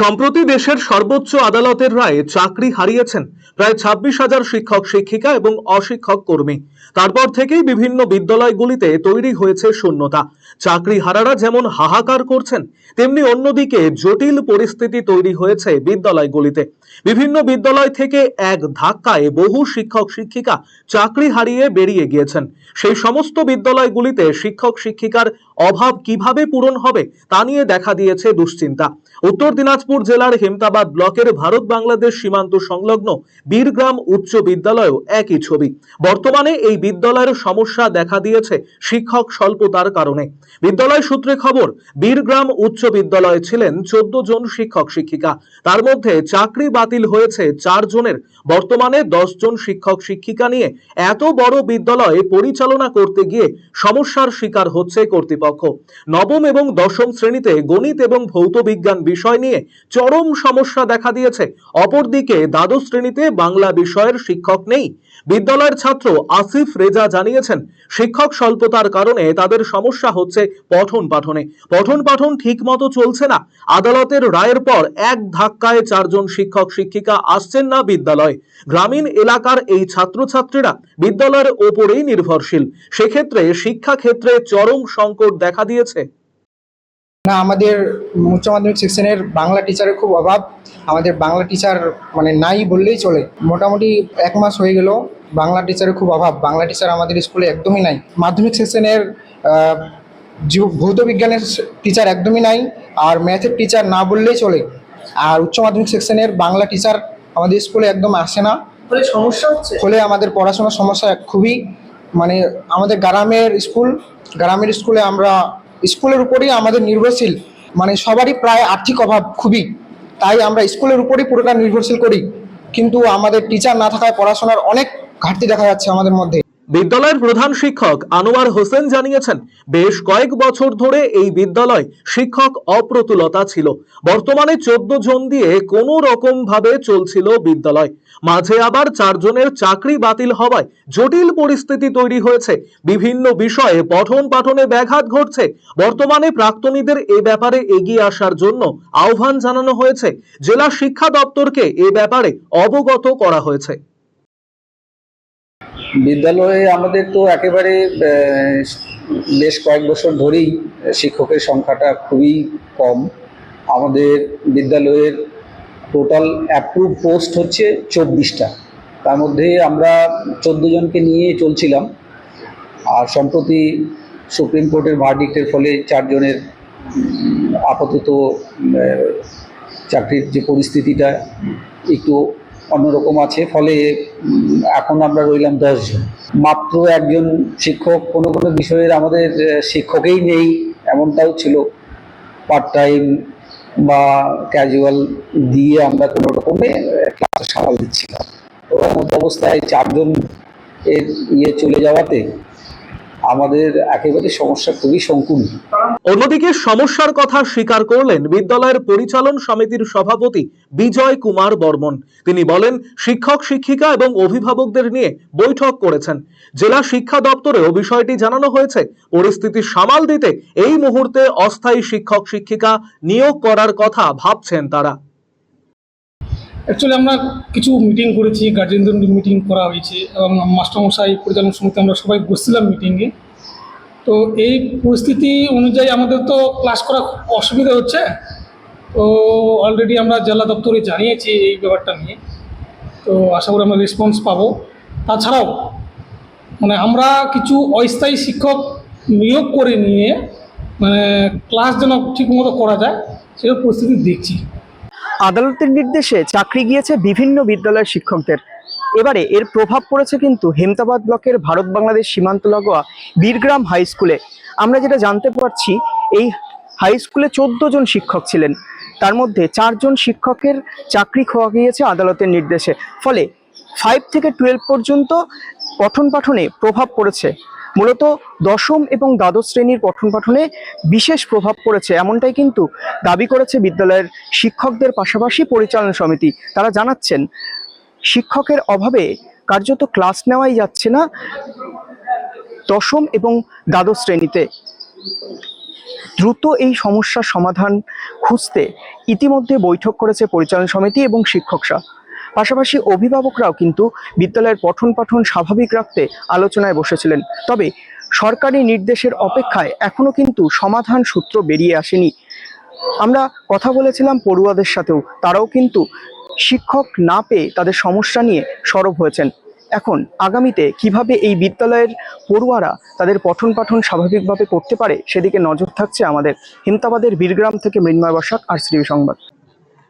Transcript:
সম্প্রতি দেশের সর্বোচ্চ আদালতের রায়ে চাকরি হারিয়েছেন প্রায় ছাব্বিশ হাজার শিক্ষক, শিক্ষিকা এবং অশিক্ষক কর্মী। তারপর থেকেই বিভিন্ন বিদ্যালয়গুলিতে তৈরি হয়েছে শূন্যতা। চাকরি হারারা যেমন হাহাকার করছেন, তেমনি অন্যদিকে জটিল পরিস্থিতি তৈরি হয়েছে বিদ্যালয়গুলিতে। বিভিন্ন বিদ্যালয় থেকে এক ধাক্কায় বহু শিক্ষক, শিক্ষিকা চাকরি হারিয়ে বেরিয়ে গিয়েছেন। সেই সমস্ত বিদ্যালয়গুলিতে শিক্ষক, শিক্ষিকার অভাব কীভাবে পূরণ হবে তা নিয়ে দেখা দিয়েছে দুশ্চিন্তা। উত্তর দিনাজপুর জেলার হেমতাবাদ ব্লকের ভারত বাংলাদেশ সীমান্ত সংলগ্ন বীরগ্রাম উচ্চ বিদ্যালয়েও একই ছবি। বর্তমানে এই বিদ্যালয়ের সমস্যা দেখা দিয়েছে শিক্ষক স্বল্পতার কারণে। বিদ্যালয় সূত্রে খবর, বীরগ্রাম উচ্চ বিদ্যালয়ে ছিলেন চোদ্দ জন শিক্ষক শিক্ষিকা। তার মধ্যে চাকরি বাতিল হয়েছে চার জনের। বর্তমানে দশ জন শিক্ষক শিক্ষিকা নিয়ে এত বড় বিদ্যালয়ে পরিচালনা করতে গিয়ে সমস্যার শিকার হচ্ছে কর্তৃপক্ষ। নবম এবং দশম শ্রেণীতে গণিত এবং ভৌত বিজ্ঞান বিষয় নিয়ে চরম সমস্যা দেখা দিয়েছে। অপরদিকে দ্বাদশ শ্রেণীতে বাংলা বিষয়ের শিক্ষক নেই। বিদ্যালয়ের ছাত্র আসিফ রেজা জানিয়েছেন, শিক্ষক স্বল্পতার কারণে তাদের সমস্যা হচ্ছে পঠন পাঠনে। পঠন পাঠন ঠিক মতো চলছে না। আদালতের রায়ের পর এক ধাক্কায় চারজন শিক্ষক শিক্ষিকা আসছেন না বিদ্যালয়। গ্রামীণ এলাকার এই ছাত্রছাত্রীরা বিদ্যালয়ের ওপরেই নির্ভরশীল। সেক্ষেত্রে শিক্ষা ক্ষেত্রে চরম সংকট দেখা দিয়েছে। না আমাদের উচ্চ মাধ্যমিক সেকশনের বাংলা টিচারের খুব অভাব। আমাদের বাংলা টিচার মানে নাই বললেই চলে। মোটামুটি এক মাস হয়ে গেল বাংলা টিচারের খুব অভাব। বাংলা টিচার আমাদের স্কুলে একদমই নাই। মাধ্যমিক সেকশনের ভৌত বিজ্ঞানের টিচার একদমই নাই আর ম্যাথের টিচার না বললেই চলে। আর উচ্চ মাধ্যমিক সেকশনের বাংলা টিচার আমাদের স্কুলে একদম আসে না। ফলে সমস্যা হচ্ছে? ফলে আমাদের পড়াশোনার সমস্যা খুবই মানে আমাদের গ্রামের স্কুল গ্রামের স্কুলে আমরা স্কুলের উপরেই আমাদের নির্ভরশীল মানে সবারই প্রায় আর্থিক অভাব খুবই, তাই আমরা স্কুলের উপরেই পুরোটা নির্ভরশীল করি। কিন্তু আমাদের টিচার না থাকায় পড়াশোনার অনেক ঘাটতি দেখা যাচ্ছে আমাদের মধ্যে। বিদ্যালয়ের প্রধান শিক্ষক আনোয়ার হোসেন জানিয়েছেন, বেশ কয়েক বছর ধরে এই বিদ্যালয় শিক্ষক অপ্রতুলতা ছিল। বর্তমানে চোদ্দ জন দিয়ে কোনো রকম ভাবে চলছিল বিদ্যালয়। মাঝে আবার চারজনের চাকরি বাতিল হওয়ায় জটিল পরিস্থিতি তৈরি হয়েছে। বিভিন্ন বিষয়ে পঠন পাঠনে ব্যাঘাত ঘটছে। বর্তমানে প্রাক্তনীদের এ ব্যাপারে এগিয়ে আসার জন্য আহ্বান জানানো হয়েছে। জেলা শিক্ষা দপ্তরকে এ ব্যাপারে অবগত করা হয়েছে। বিদ্যালয়ে আমাদের তো একেবারে বেশ কয়েক বছর ধরেই শিক্ষকের সংখ্যাটা খুবই কম। আমাদের বিদ্যালয়ের টোটাল অ্যাপ্রুভ পোস্ট হচ্ছে চব্বিশটা। তার মধ্যে আমরা চোদ্দ জনকে নিয়ে চলছিলাম। আর সম্প্রতি সুপ্রিম কোর্টের ভার্ডিক্টের ফলে চারজনের আপাতত চাকরির যে পরিস্থিতিটা একটু অন্যরকম আছে, ফলে এখন আমরা রইলাম দশজন। মাত্র একজন শিক্ষক, কোনো কোনো বিষয়ের আমাদের শিক্ষকেই নেই, এমনটাও ছিল। পার্ট টাইম বা ক্যাজুয়াল দিয়ে আমরা কোনো রকমে ক্লাস সামাল দিচ্ছিলাম ওরকম অবস্থায় চারজন এর ইয়ে চলে যাওয়াতে আমাদের একেবারে সমস্যা খুবই সংকীর্ণ। অন্যদিকে সমস্যার কথা স্বীকার করলেন বিদ্যালয়ের পরিচালন সমিতির সভাপতি বিজয় কুমার বর্মন। তিনি বলেন, শিক্ষক, শিক্ষিকা এবং অভিভাবকদের নিয়ে বৈঠক করেছেন। জেলা শিক্ষা দপ্তরেও বিষয়টি জানানো হয়েছে, পরিস্থিতি সামাল দিতে এই মুহূর্তে অস্থায়ী শিক্ষক, শিক্ষিকা নিয়োগ করার কথা ভাবছেন তারা। অ্যাকচুয়ালি আমরা কিছু মিটিং করেছি গার্জেনদের মিটিং করা হয়েছে, এবং মাস্টারমশাই পরিচালন সমিতি, আমরা সবাই বসছিলাম মিটিংয়ে তো এই পরিস্থিতি অনুযায়ী আমাদের তো ক্লাস করা অসুবিধা হচ্ছে। তো অলরেডি আমরা জেলা দপ্তরে জানিয়েছি এই ব্যাপারটা নিয়ে। তো আশা করি আমরা রেসপন্স পাবো। তাছাড়াও মানে আমরা কিছু অস্থায়ী শিক্ষক নিয়োগ করে নিয়ে মানে ক্লাস যেন ঠিকমতো করা যায়, সেরকম পরিস্থিতি দেখছি। আদালতের নির্দেশে চাকরি গিয়েছে বিভিন্ন বিদ্যালয়ের শিক্ষকদের। এবারে এর প্রভাব পড়েছে কিন্তু হেমতাবাদ ব্লকের ভারত বাংলাদেশ সীমান্ত লাগোয়া বীরগ্রাম হাই স্কুলে। আমরা যেটা জানতে পারছি, এই হাই স্কুলে চোদ্দ জন শিক্ষক ছিলেন। তার মধ্যে চারজন শিক্ষকের চাকরি খোয়া গিয়েছে আদালতের নির্দেশে। ফলে ফাইভ থেকে টুয়েলভ পর্যন্ত পঠন পাঠনে প্রভাব পড়েছে। মূলত দশম এবং দ্বাদশ শ্রেণির পঠন পাঠনে বিশেষ প্রভাব পড়েছে। এমনটাই কিন্তু দাবি করেছে বিদ্যালয়ের শিক্ষকদের পাশাপাশি পরিচালনা সমিতি। তারা জানাচ্ছেন, শিক্ষকের অভাবে কার্যত ক্লাস নেওয়াই যাচ্ছে না দশম এবং দ্বাদশ শ্রেণীতে। দ্রুত এই সমস্যার সমাধান খুঁজতে ইতিমধ্যে বৈঠক করেছে পরিচালন সমিতি এবং শিক্ষকরা। পাশাপাশি অভিভাবকরাও কিন্তু বিদ্যালয়ের পঠন পাঠন স্বাভাবিক রাখতে আলোচনায় বসেছিলেন। তবে সরকারি নির্দেশের অপেক্ষায় এখনও কিন্তু সমাধান সূত্র বেরিয়ে আসেনি। আমরা কথা বলেছিলাম পড়ুয়াদের সাথেও, তারাও কিন্তু শিক্ষক না পেয়ে তাদের সমস্যা নিয়ে সরব হয়েছেন। এখন আগামীতে কীভাবে এই বিদ্যালয়ের পড়ুয়ারা তাদের পঠন পাঠন স্বাভাবিকভাবে করতে পারে, সেদিকে নজর থাকছে আমাদের হিমতাবাদের বীরগ্রাম থেকে মৃন্ময় বসাক, আর শ্রী সংবাদ।